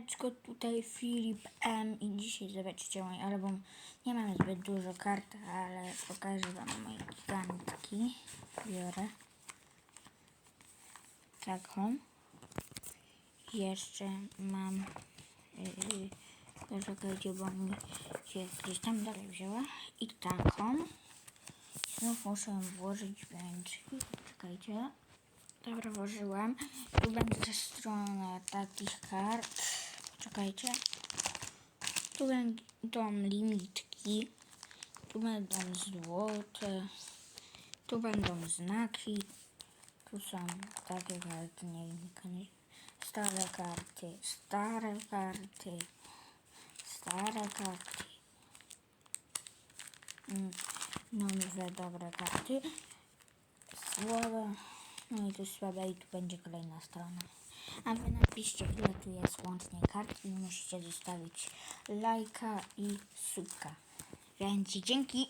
Siemaneczko, tutaj Filip M i dzisiaj zobaczycie mój album. Nie mam zbyt dużo kart, ale pokażę wam moje gigantki. Biorę taką. Jeszcze mam yy, poczekajcie, bo mi się gdzieś tam dalej wzięła. I taką. Znów muszę włożyć w ręczki. Czekajcie. Dobra, włożyłem. Tu będzie strona takich kart. Czekajcie. Tu będą limitki. Tu będą złote. Tu będą znaki. Tu są takie karty, nie wiem. Stare karty, stare karty, stare karty. Mm, Nowe, dobre karty. Słabe. No i tu słabe i tu będzie kolejna strona. A wy napiszcie ile tu jest łącznie kart i musicie zostawić lajka i subka. Więc dzięki.